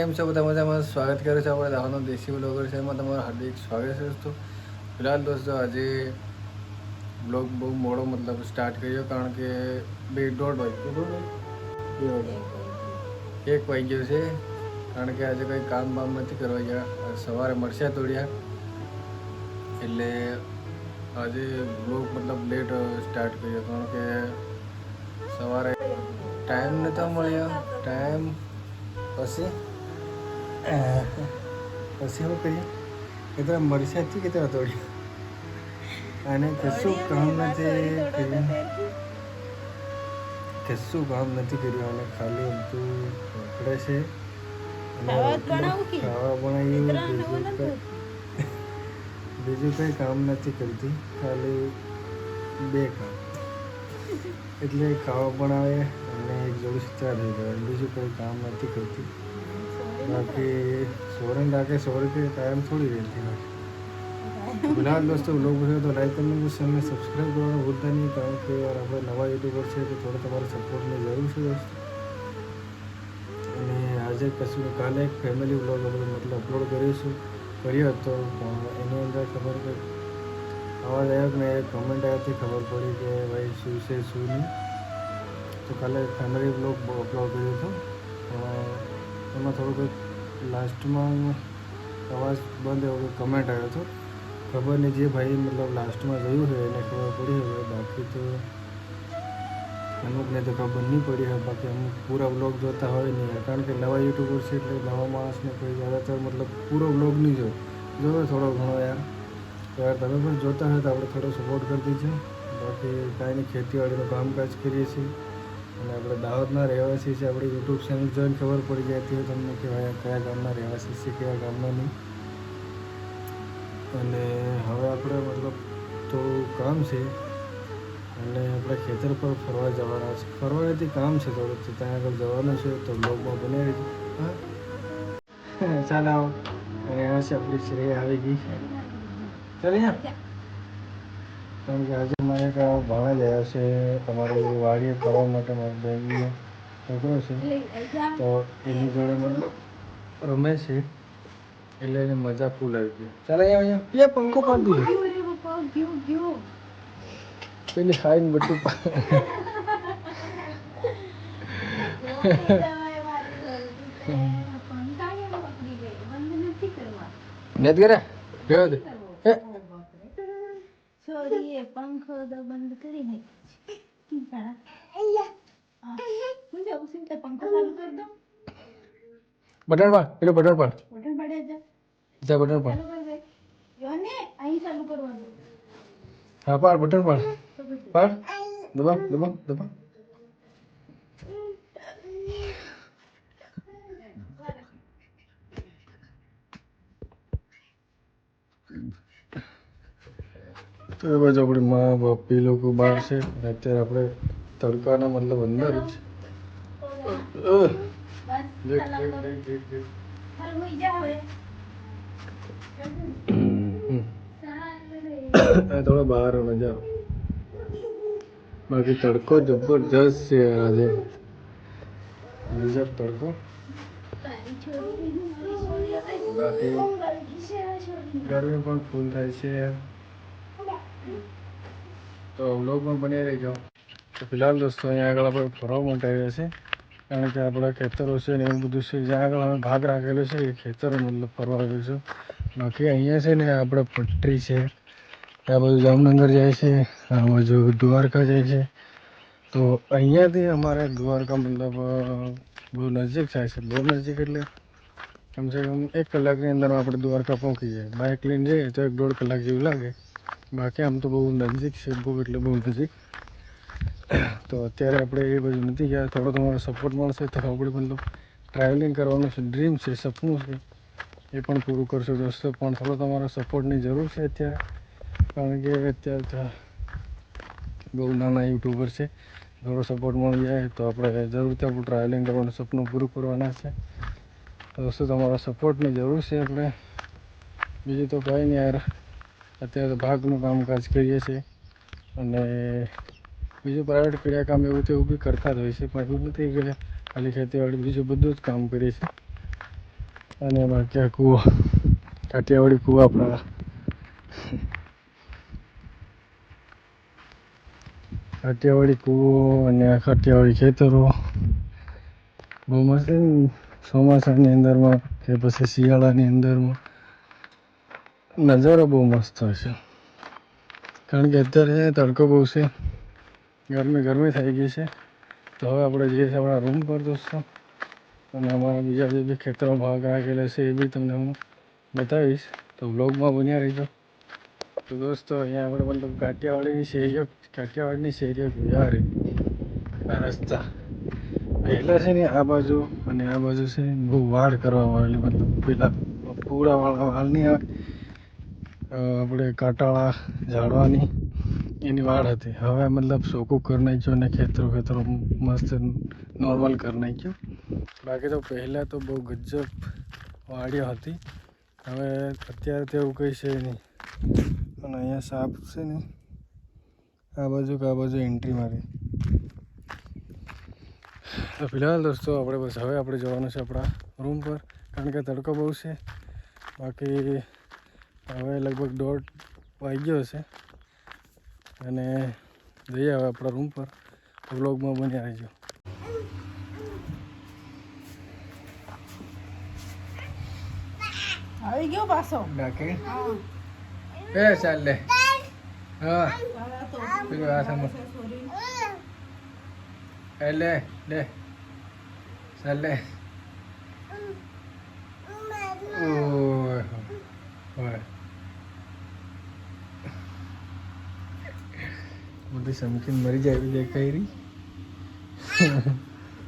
કેમ છો? બધા મજામાં? સ્વાગત કરું છું આપણે દાવાનો દેશી બ્લોગર છે એમાં તમારું હાર્દિક સ્વાગત છે દોસ્તો. ફિલહાલ દોસ્તો, આજે બ્લોગ બહુ મોડો મતલબ સ્ટાર્ટ કર્યો કારણ કે બે દોઢ વાગ્યું એક વાગ્યો છે. કારણ કે આજે કંઈ કામ બામ નથી કરવા ગયા. સવારે મળશે તોડ્યા એટલે આજે બ્લોગ મતલબ લેટ સ્ટાર્ટ કર્યો. કારણ કે સવારે ટાઈમ નહોતો મળ્યો. ટાઈમ પછી પછી એવું કરીએ કે તારા મરચાથી કે તારા તોડ્યું અને કશું કામ નથી કર્યું. કશું કામ નથી કર્યું અને ખાલી બધું વાપરે છે. ખાવા બનાવ્યું બીજું? કંઈ- બીજું કંઈ કામ નથી કરતી. ખાલી બે કામ. એટલે ખાવા બનાવે અને એક જોડું ચા થઈ ગયો બીજું કોઈ કામ નથી કરતી. બાકી સોરન રાખે સોરે કે ટાઈમ થોડી રહેતી હોય ફિલહાલ દોસ્તો બ્લોગ ગયો તો લાઈક કરવાનું ચેનલને સબસ્ક્રાઈબ કરવાનું ભૂલતા નહીં, કારણ કે યાર આપણે નવા યુટ્યુબર છે તો થોડો તમારો સપોર્ટની જરૂર છે દોસ્તો અને આજે કશું કાલે એક ફેમિલી બ્લોગ મતલબ અપલોડ કરીશું કર્યો હતો પણ એની અંદર ખબર કે આવા લાયક મેં એક કમેન્ટ આવ્યાથી ખબર પડી કે ભાઈ શું છે, શું નહીં. તો કાલે ફેમિલી બ્લોગ અપલોડ કર્યો હતો એમાં થોડુંક લાસ્ટમાં અવાજ બંધ એવો કમેન્ટ આવ્યો હતો. ખબર નહીં જે ભાઈ મતલબ લાસ્ટમાં જોયું હોય એને ખબર પડી હોય, બાકી તો અમુકને તો ખબર નહીં પડી હોય, બાકી અમુક પૂરા બ્લોગ જોતા હોય નહીં. કારણ કે નવા યુટ્યુબર છે એટલે નવા માણસને કોઈ જ્યાદાતર મતલબ પૂરો બ્લોગ નહીં જો જોવે થોડો ઘણો યાર. તો યાર તમે પણ જોતા હોય તો આપણે થોડો સપોર્ટ કરી દીજો. બાકી કાંઈ નહીં, ખેતીવાડીનું કામકાજ કરીએ છીએ. અને આપણે દાહોદના રહેવાસી છે, આપણી યુટ્યુબ ચેનલ જોઈને ખબર પડી જતી હોય તમને કે ભાઈ કયા ગામના રહેવાસી છે, કયા ગામના નહીં અને હવે આપણે મતલબ થોડું કામ છે, અને આપણે ખેતર પર ફરવા જવાના છે. ફરવા નથી કામ છે થોડુંક, તો ત્યાં આગળ જવાનું છે, તો બ્લોગમાં બનાવી હા? ચાલ આવો અને છે આપણી શ્રેય આવી ગઈ. ચાલ કારણ કે આજે મારે એક ભાણા ગયા છે તમારી વાડીએ કરવા માટે મારી બેનનો છોકરો છે. તો એની જોડે મને રમે છે એટલે એને મજા ફૂલ આવી ગઈ. ચાલ અહીંયા અહીંયા એ પંખો પાડી દીધો પેલી ખાઈને પા- નથી કરે રહ્યો એ પંખો તો બંધ કરી નાખ્યો હું. જાઉં છું એટલે પંખો ચાલુ કરી દઉં. બટન પર પેલું બટન પાડ બટન પડે જા. જા બટન પર ચાલુ કરી દે યોને અહીં ચાલુ કરવાનું હા પર બટન પર પર દબાવ દબાવ દબાવ. તો એ બાજુ આપણે મા, બાપ એ લોકો બહાર છે અને અત્યારે આપણે તડકાના મતલબ અંદર જ થોડો બહાર મજા બાકી તડકો જબરજસ્ત છે આજે. બીજા તડકો. ગરમી પણ ફૂલ થાય છે. યાર તો વ્લોગમાં બની રહેજો તો ફિલહાલ દોસ્તો, અહીંયા આગળ આપણે ફરવા માટે આવ્યા છે કારણ કે આપણા ખેતરો છે ને એવું બધું છે, જ્યાં આગળ અમે ભાગ રાખેલો છે, એ ખેતરો મતલબ ફરવા આવ્યો છું. બાકી અહીંયા છે ને આપણે પટરી છે, આ બાજુ જામનગર જાય છે, આ બાજુ દ્વારકા જાય છે. તો અહીંયાથી અમારે દ્વારકા મતલબ બહુ નજીક થાય છે. બહુ નજીક એટલે કમસે કમ એક કલાકની અંદર આપણે દ્વારકા પહોંચી જાય. બાઇક લઈને જઈએ તો એક દોઢ કલાક જેવું લાગે. બાકી આમ તો બહુ નજીક છે, બહુ એટલે બહુ નજીક. તો અત્યારે આપણે એ બધું નથી ગયા. થોડો તમારો સપોર્ટ મળશે તો આપણે મતલબ ટ્રાવેલિંગ કરવાનું છે. ડ્રીમ છે, સપનું છે. એ પણ પૂરું કરશું દોસ્તો. પણ થોડો તમારો સપોર્ટની જરૂર છે અત્યારે. કારણ કે અત્યારે બહુ નાના યુટ્યુબર છે. થોડો સપોર્ટ મળી જાય તો આપણે જરૂરથી આપણું ટ્રાવેલિંગ કરવાનું, સપનું પૂરું કરવાના છે. દોસ્તો, તમારા સપોર્ટની જરૂર છે આપણે બીજું તો કંઈ નહીં યાર. અત્યારે ભાગનું કામકાજ કરીએ છીએ. અને બીજું પ્રાઇવેટ ક્રિયા કામ એવું તેવું બી કરતા જ હોય છે, પણ એવું નથી કે ખાલી ખેતીવાડી બીજું બધું જ કામ કરીએ છીએ. અને બાકી આ કૂવો, કાઠિયાવાડી કૂવા આપણા. કાઠિયાવાડી કૂવો અને આ કાઠિયાવાડી ખેતરો. બહુ મસ્ત ચોમાસાની અંદરમાં કે પછી શિયાળાની અંદરમાં. નજારો બહુ મસ્ત હોય છે. કારણ કે અત્યારે તડકો બહુ છે. ગરમી ગરમી થઈ ગઈ છે. તો હવે આપણે જઈએ છીએ આપણા રૂમ પર દોસ્તો. અને અમારા બીજા જે બી ખેતરો ભાગ રાખેલા છે એ બી તમને હું બતાવીશ. તો બ્લોગમાં બન્યા રહીજો. તો દોસ્તો, અહીંયા આપણે મતલબ કાઠિયાવાડીની શેરીઓ, કાઠિયાવાડની શેરીઓ રહી આ રસ્તા. પહેલાં છે ને આ બાજુ અને આ બાજુ છે બહુ વાડ કરવામાં આવેલી, મતલબ પેલા પૂરાવાળા વાળ નહીં આવે. આપણે કાંટાળા ઝાડવાની. એની વાડ હતી. હવે મતલબ સોકું કરી નાખ્યું અને ખેતરો ખેતરો મસ્ત નોર્મલ કરી નાખ્યું. બાકી તો પહેલાં તો બહુ ગજબ વાડીઓ હતી. હવે અત્યારે તો એવું કંઈ છે નહીં. અને અહીંયા સાપ છે ને, આ બાજુ કે આ બાજુ એન્ટ્રી મારી. તો ફિલહાલ દોસ્તો, આપણે બસ હવે આપણે જવાનું છે આપણા રૂમ પર. કારણ કે તડકો બહુ છે. બાકી હવે લગભગ દોઢ વાગી ગયો છે અને જઈએ હવે આપણા રૂમ પર. વ્લોગમાં બન્યા રહેજો. આવી ગયો પાછો? એ ચાલે હા. પેલું આ સામે એ લે લે. ચાલ ઓય હોય બધી સમકીન મરી જાય એવી દેખાઈ રહી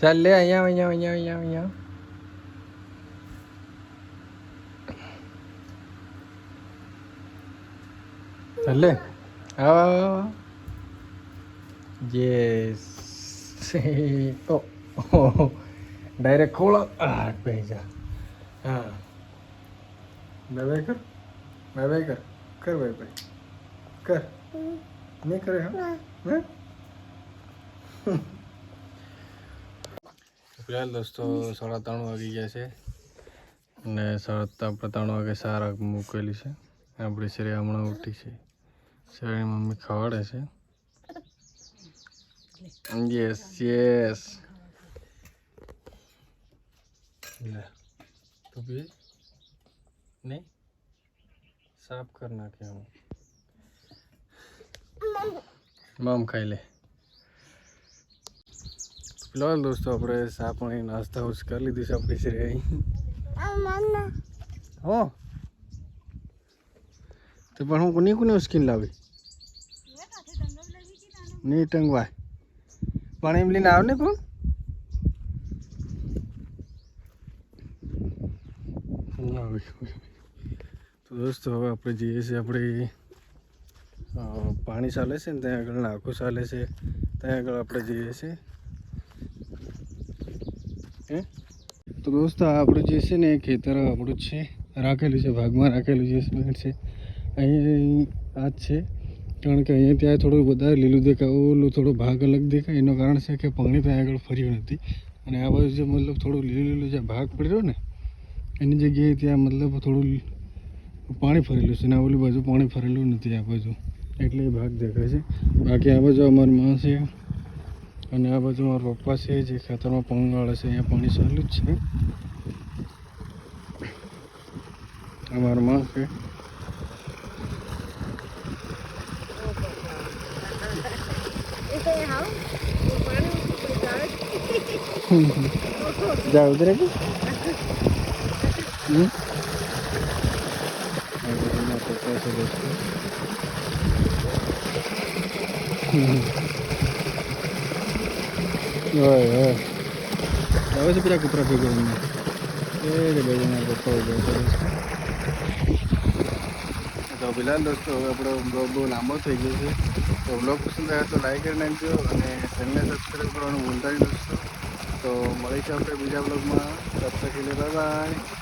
ચાલ લે અહીંયા અહીંયા અહીંયા અહીંયા અહીંયા ચાલ લે આવ યસ ઓ ડાયરેક્ટ ખોળો આ પૈસા હા બાય બાય કર બાય નહીં કરે હા? ફિલહાલ દોસ્તો સાડા ત્રણ વાગી ગયા છે અને સાડા આપણે ત્રણ વાગે સારા મૂકેલી છે. આપણી શ્રેયા હમણાં ઉઠી છે. શ્રેયાની મમ્મી ખવાડે છે. યસ યસ લે તું પી. નહીં? સાફ કરી નાખ્યા હું મમ ખાઈ લે. ફિલહાલ દોસ્તો આપણે ચા પાણી નાસ્તા હાઉસ કરી લીધી છે આપણી શ્રેયા હો. તો પણ હું કોની કોની સ્કીન લાવી? નહીં ટંગવાય. પણ એમ લઈને આવને પણ તો દોસ્તો હવે આપણે જઈએ છીએ આપણે પાણી ચાલે છે ને ત્યાં આગળ નાખું ચાલે છે. ત્યાં આગળ આપણે જઈએ છીએ. હે? તો દોસ્તો આપણું જે છે ને એ ખેતર આપણું છે. રાખેલું છે, ભાગમાં રાખેલું છે સ્પ્લેન્ડ છે. અહીં આ જ છે. કારણ કે અહીંયા ત્યાં થોડું વધારે લીલું દેખાય, ઓલું થોડો ભાગ અલગ દેખાય. એનું કારણ છે કે પાણી ત્યાં આગળ ફર્યું નથી. અને આ બાજુ જે મતલબ થોડું લીલું લીલું જે ભાગ પડ્યો ને, એની જગ્યાએ ત્યાં મતલબ થોડું પાણી ફરેલું છે ને ઓલી બાજુ પાણી ફરેલું નથી આ બાજુ. એટલે એ ભાગ દેખાય છે. બાકી આ બાજુ અમારી માં છે અને આ બાજુ મારા પપ્પા છે જે ખેતરમાં પંગાળે છે અહીંયા પાણી ચાલુ જ છે. અમારા માં છે. જા હમ. મારા પપ્પા છે એમને એ રે ભાઈ મારા પપ્પા ઊભા કરે છે તો બિલાલ દોસ્તો હવે આપણો બ્લોગ બહુ લાંબો થઈ ગયો છે તો બ્લોગ પસંદ આવ્યો તો લાઈક કરી નાખજો અને ચેનલને સબસ્ક્રાઈબ કરવાનું ભૂલતા નહીં દોસ્તો તો મળીશું આપણે બીજા બ્લોગમાં તક બાય બાય